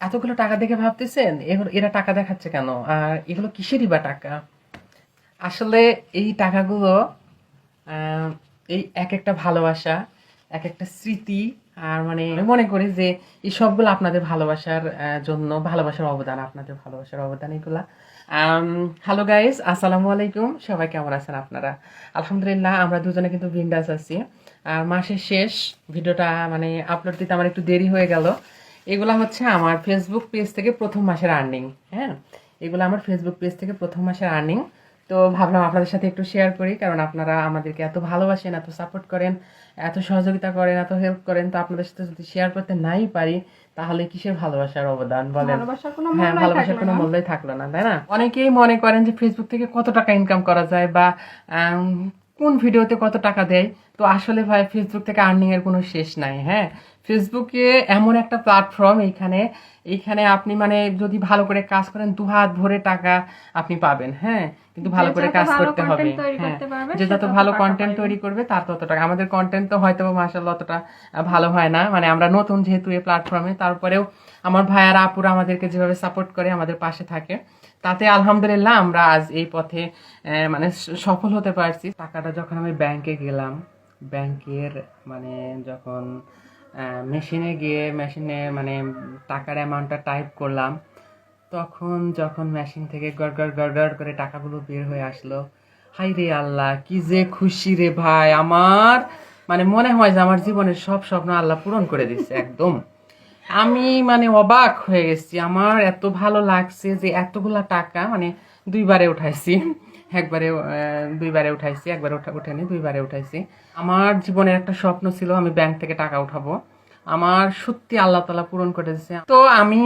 এতগুলো টাকা দেখে ভাবতেছেন? এরা টাকা দেখাচ্ছে কেন? আর এগুলো কিসেরই বা টাকা? আসলে এই টাকাগুলো এই এক একটা ভালোবাসা, এক একটা স্মৃতি, আর মানে মনে করি যে এই সবগুলো আপনাদের ভালোবাসার জন্য, ভালোবাসার অবদান, আপনাদের ভালোবাসার অবদান এগুলা। হ্যালো গাইস আসসালামু আলাইকুম। সবাই কেমন আছেন আপনারা? আলহামদুলিল্লাহ, আমরা দুজনে কিন্তু বিন্দাস আছি। আর মাসের শেষ, ভিডিওটা মানে আপলোড দিতে আমার একটু দেরি হয়ে গেল। এগুলা হচ্ছে আমার ফেসবুক পেজ থেকে প্রথম মাসের আর্নিং হ্যাঁ? এগুলো আমার ফেসবুক পেজ থেকে প্রথম মাসের আর্নিং তো ভাবলাম আপনাদের সাথে একটু শেয়ার করি কারণ আপনারা আমাদেরকে এত ভালোবাসেন এত সাপোর্ট করেন এত সহযোগিতা করেন এত হেল্প করেন। তো আপনাদের সাথে যদি শেয়ার করতে নাই পারি তাহলে কিসের ভালোবাসার অবদান বলেন? হ্যাঁ ভালোবাসার কোনো মূল্যই থাকল না তাই না? অনেকেই মনে করেন যে ফেসবুক থেকে কত টাকা ইনকাম করা যায় বা কোন ভিডিওতে কত টাকা দেয়? তো আসলে ভাই ফেসবুক থেকে আর্নিং এর কোনো শেষ নাই হ্যাঁ? ফেসবুকে এমন একটা প্ল্যাটফর্ম এইখানে এইখানে আপনি মানে যদি ভালো করে কাজ করেন দু হাত ভরে টাকা আপনি পাবেন হ্যাঁ? কিন্তু ভালো করে কাজ করতে হবে হ্যাঁ? যে যত ভালো কন্টেন্ট তৈরি করবে তার তত টাকা। আমাদের কন্টেন্ট তো হয়তো মাসাল্লাহ অতটা ভালো হয় না। মানে আমরা নতুন যেহেতু এই প্ল্যাটফর্মে তারপরেও আমার ভাইয়ারা আপুরা আমাদেরকে যেভাবে সাপোর্ট করে আমাদের পাশে থাকে তাতে আলহামদুলিল্লাহ আমরা আজ এই পথে মানে সফল হতে পারছি। টাকাটা যখন আমি ব্যাংকে গেলাম ব্যাংকের মানে যখন মেশিনে গিয়ে মেশিনে মানে টাকার অ্যামাউন্টটা টাইপ করলাম, তখন যখন মেশিন থেকে গড় গড় গড় গড় করে টাকাগুলো বের হয়ে আসলো হাই রে আল্লাহ, কি যে খুশি রে ভাই। আমার মানে মনে হয় যে আমার জীবনের সব স্বপ্ন আল্লাহ পূরণ করে দিচ্ছে একদম। আমি মানে অবাক হয়ে গেছি। আমার এত ভালো লাগছে যে এতগুলা টাকা মানে দুইবারে উঠাইছি। একবারে দুইবারে উঠাইছি, একবারে উঠা উঠেনি, দুইবারে উঠাইছি। আমার জীবনের একটা স্বপ্ন ছিল আমি ব্যাংক থেকে টাকা উঠাবো। আমার সত্যি আল্লাহ তালা পূরণ করে দিয়েছে। তো আমি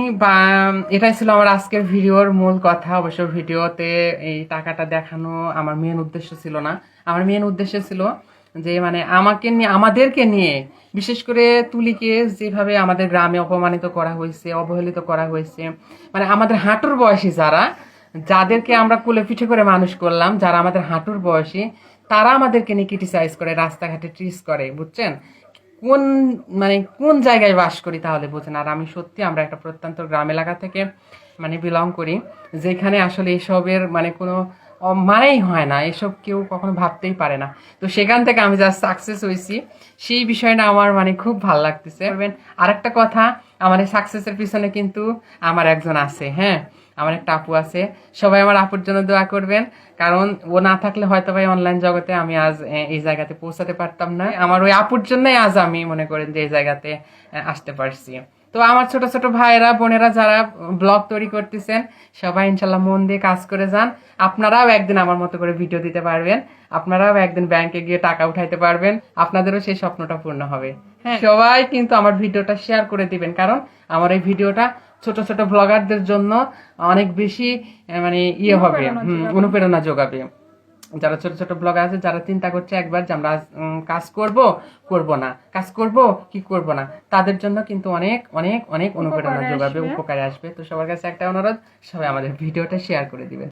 এটাই ছিল আমার আজকের ভিডিওর মূল কথা। অবশ্য ভিডিওতে এই টাকাটা দেখানো আমার মেন উদ্দেশ্য ছিল না। আমার মেন উদ্দেশ্য ছিল যে মানে আমাকে নিয়ে, আমাদেরকে নিয়ে, বিশেষ করে তুলিকে যেভাবে আমাদের গ্রামে অপমানিত করা হয়েছে, অবহেলিত করা হয়েছে মানে আমাদের হাঁটুর বয়সী যারা, যাদেরকে আমরা কোলে পিঠে করে মানুষ করলাম, যারা আমাদের হাঁটুর বয়সী, তারা আমাদেরকে নিয়ে ক্রিটিসাইজ করে, রাস্তাঘাটে ট্রিস করে, বুঝছেন? কোন মানে কোন জায়গায় বাস করি তাহলে বোঝেন? আর আমি সত্যি আমরা একটা প্রত্যন্ত গ্রাম এলাকা থেকে মানে বিলং করি, যেখানে আসলে এসবের মানে কোনো মানেই হয় না, এসব কেউ কখনো ভাবতেই পারে না। তো সেখান থেকে আমি যা সাকসেস হয়েছি। সেই বিষয়টা আমার মানে খুব ভালো লাগতেছে। আর একটা কথা আমার সাকসেসের পিছনে কিন্তু আমার একজন আছে হ্যাঁ? আমার একটা আপু আছে। সবাই আমার আপুর জন্য দোয়া করবেন, কারণ ও না থাকলে হয়তো ভাই অনলাইন জগতে আমি আজ এই জায়গাতে পৌঁছাতে পারতাম না। আমার ওই আপুর জন্যই আজ আমি মনে করেন যে এই জায়গাতে আসতে পারছি। তো আমার ছোট ছোট ভাইয়েরা বোনেরা যারা ব্লগ তৈরি করতেছেন সবাই ইনশাল্লাহ মন দিয়ে কাজ করে যান। আপনারাও একদিন আমার মতো করে ভিডিও দিতে পারবেন। আপনারাও একদিন ব্যাংকে গিয়ে টাকা উঠাইতে পারবেন। আপনাদেরও সেই স্বপ্নটা পূর্ণ হবে। হ্যাঁ। সবাই কিন্তু আমার ভিডিওটা শেয়ার করে দিবেন। কারণ আমার এই ভিডিওটা ছোট ছোট ব্লগারদের জন্য অনেক বেশি মানে ইয়ে হবে। অনুপ্রেরণা যোগাবে। যারা ছোট ছোট ব্লগার আছে যারা চিন্তা করছে একবার যে আমরা কাজ করব করব না। কাজ করব কি করব না? তাদের জন্য কিন্তু অনেক অনেক অনেক অনুপ্রেরণা যোগাবে উপকারে আসবে। তো সবার কাছে একটা অনুরোধ সবাই আমাদের ভিডিওটা শেয়ার করে দিবেন